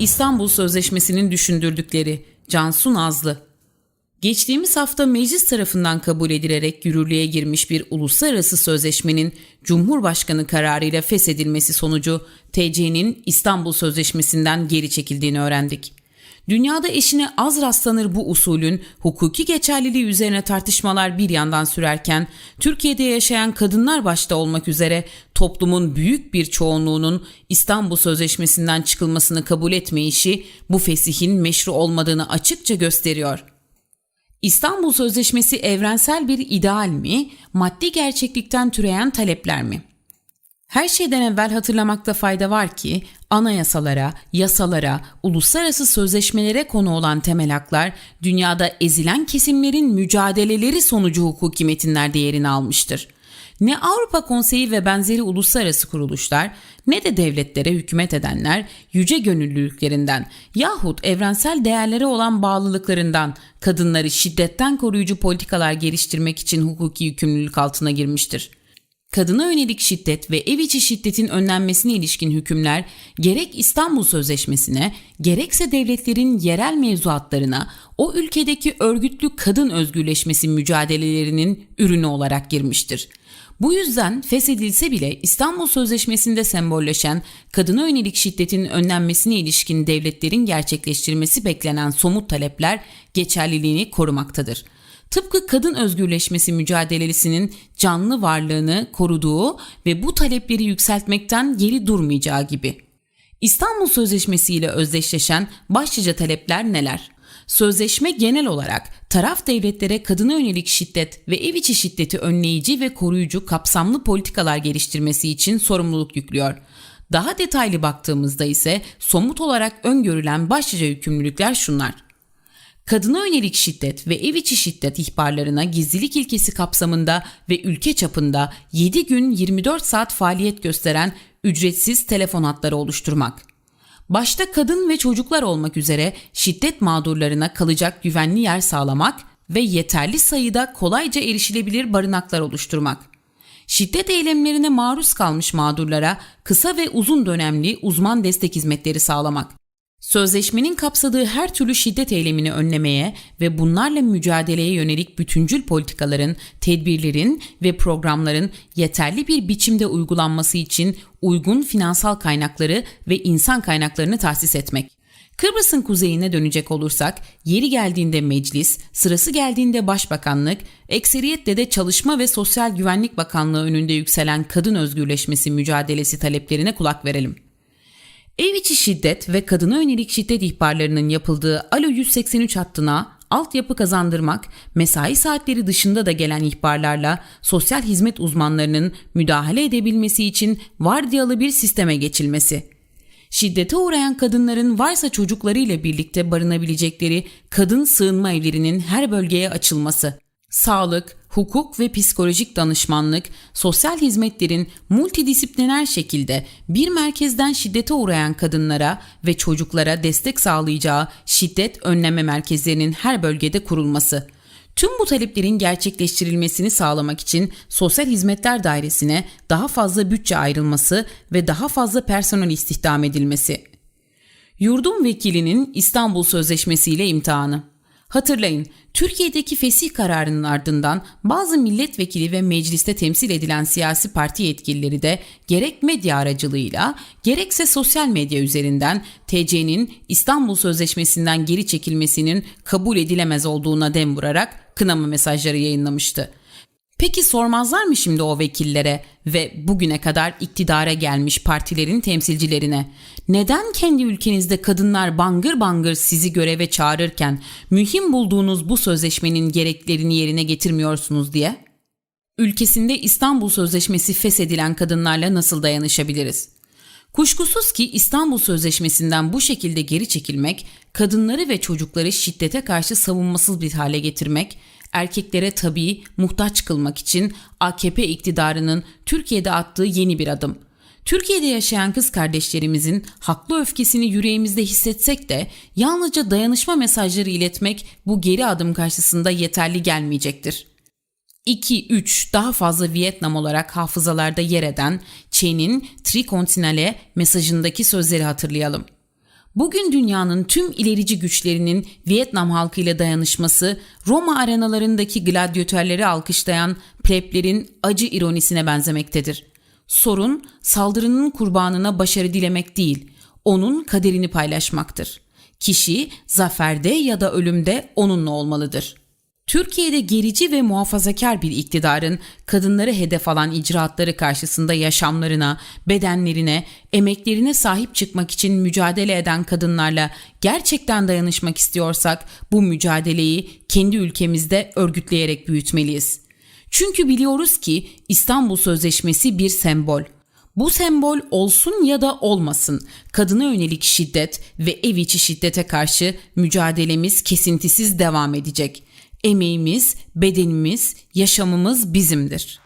İstanbul Sözleşmesi'nin düşündürdükleri Cansu Nazlı Geçtiğimiz hafta meclis tarafından kabul edilerek yürürlüğe girmiş bir uluslararası sözleşmenin Cumhurbaşkanı kararıyla feshedilmesi sonucu TC'nin İstanbul Sözleşmesi'nden geri çekildiğini öğrendik. Dünyada eşine az rastlanır bu usulün hukuki geçerliliği üzerine tartışmalar bir yandan sürerken Türkiye'de yaşayan kadınlar başta olmak üzere toplumun büyük bir çoğunluğunun İstanbul Sözleşmesi'nden çıkılmasını kabul etmeyişi bu fesihin meşru olmadığını açıkça gösteriyor. İstanbul Sözleşmesi evrensel bir ideal mi, maddi gerçeklikten türeyen talepler mi? Her şeyden evvel hatırlamakta fayda var ki anayasalara, yasalara, uluslararası sözleşmelere konu olan temel haklar dünyada ezilen kesimlerin mücadeleleri sonucu hukuki metinlerde yerini almıştır. Ne Avrupa Konseyi ve benzeri uluslararası kuruluşlar ne de devletlere hükümet edenler yüce gönüllülüklerinden yahut evrensel değerlere olan bağlılıklarından kadınları şiddetten koruyucu politikalar geliştirmek için hukuki yükümlülük altına girmiştir. Kadına yönelik şiddet ve ev içi şiddetin önlenmesine ilişkin hükümler gerek İstanbul Sözleşmesi'ne gerekse devletlerin yerel mevzuatlarına o ülkedeki örgütlü kadın özgürleşmesi mücadelelerinin ürünü olarak girmiştir. Bu yüzden feshedilse bile İstanbul Sözleşmesi'nde sembolleşen kadına yönelik şiddetin önlenmesine ilişkin devletlerin gerçekleştirmesi beklenen somut talepler geçerliliğini korumaktadır. Tıpkı kadın özgürleşmesi mücadelesinin canlı varlığını koruduğu ve bu talepleri yükseltmekten geri durmayacağı gibi. İstanbul Sözleşmesi ile özdeşleşen başlıca talepler neler? Sözleşme genel olarak taraf devletlere kadına yönelik şiddet ve ev içi şiddeti önleyici ve koruyucu kapsamlı politikalar geliştirmesi için sorumluluk yüklüyor. Daha detaylı baktığımızda ise somut olarak öngörülen başlıca yükümlülükler şunlar. Kadına yönelik şiddet ve ev içi şiddet ihbarlarına gizlilik ilkesi kapsamında ve ülke çapında 7 gün 24 saat faaliyet gösteren ücretsiz telefon hatları oluşturmak başta kadın ve çocuklar olmak üzere şiddet mağdurlarına kalacak güvenli yer sağlamak ve yeterli sayıda kolayca erişilebilir barınaklar oluşturmak. Şiddet eylemlerine maruz kalmış mağdurlara kısa ve uzun dönemli uzman destek hizmetleri sağlamak. Sözleşmenin kapsadığı her türlü şiddet eylemini önlemeye ve bunlarla mücadeleye yönelik bütüncül politikaların, tedbirlerin ve programların yeterli bir biçimde uygulanması için uygun finansal kaynakları ve insan kaynaklarını tahsis etmek. Kıbrıs'ın kuzeyine dönecek olursak, yeri geldiğinde meclis, sırası geldiğinde başbakanlık, ekseriyetle de Çalışma ve Sosyal Güvenlik Bakanlığı önünde yükselen kadın özgürleşmesi mücadelesi taleplerine kulak verelim. Ev içi şiddet ve kadına yönelik şiddet ihbarlarının yapıldığı Alo 183 hattına altyapı kazandırmak, mesai saatleri dışında da gelen ihbarlarla sosyal hizmet uzmanlarının müdahale edebilmesi için vardiyalı bir sisteme geçilmesi. Şiddete uğrayan kadınların varsa çocuklarıyla birlikte barınabilecekleri kadın sığınma evlerinin her bölgeye açılması sağlık, hukuk ve psikolojik danışmanlık, sosyal hizmetlerin multidisipliner şekilde bir merkezden şiddete uğrayan kadınlara ve çocuklara destek sağlayacağı şiddet önleme merkezlerinin her bölgede kurulması. Tüm bu taleplerin gerçekleştirilmesini sağlamak için Sosyal Hizmetler Dairesi'ne daha fazla bütçe ayrılması ve daha fazla personel istihdam edilmesi. Yurdum vekilinin İstanbul Sözleşmesi ile imtihanı Hatırlayın, Türkiye'deki fesih kararının ardından bazı milletvekili ve mecliste temsil edilen siyasi parti yetkilileri de gerek medya aracılığıyla gerekse sosyal medya üzerinden TC'nin İstanbul Sözleşmesi'nden geri çekilmesinin kabul edilemez olduğuna dem vurarak kınama mesajları yayınlamıştı. Peki sormazlar mı şimdi o vekillere ve bugüne kadar iktidara gelmiş partilerin temsilcilerine? Neden kendi ülkenizde kadınlar bangır bangır sizi göreve çağırırken mühim bulduğunuz bu sözleşmenin gereklerini yerine getirmiyorsunuz diye? Ülkesinde İstanbul Sözleşmesi feshedilen kadınlarla nasıl dayanışabiliriz? Kuşkusuz ki İstanbul Sözleşmesi'nden bu şekilde geri çekilmek, kadınları ve çocukları şiddete karşı savunmasız bir hale getirmek, erkeklere tabii muhtaç kılmak için AKP iktidarının Türkiye'de attığı yeni bir adım. Türkiye'de yaşayan kız kardeşlerimizin haklı öfkesini yüreğimizde hissetsek de yalnızca dayanışma mesajları iletmek bu geri adım karşısında yeterli gelmeyecektir. 2-3 daha fazla Vietnam olarak hafızalarda yer eden Chen'in Trikontinale mesajındaki sözleri hatırlayalım. Bugün dünyanın tüm ilerici güçlerinin Vietnam halkıyla dayanışması Roma arenalarındaki gladyatörleri alkışlayan pleblerin acı ironisine benzemektedir. Sorun saldırının kurbanına başarı dilemek değil, onun kaderini paylaşmaktır. Kişi zaferde ya da ölümde onunla olmalıdır. Türkiye'de gerici ve muhafazakar bir iktidarın kadınları hedef alan icraatları karşısında yaşamlarına, bedenlerine, emeklerine sahip çıkmak için mücadele eden kadınlarla gerçekten dayanışmak istiyorsak bu mücadeleyi kendi ülkemizde örgütleyerek büyütmeliyiz. Çünkü biliyoruz ki İstanbul Sözleşmesi bir sembol. Bu sembol olsun ya da olmasın kadına yönelik şiddet ve ev içi şiddete karşı mücadelemiz kesintisiz devam edecek. Emeğimiz, bedenimiz, yaşamımız bizimdir.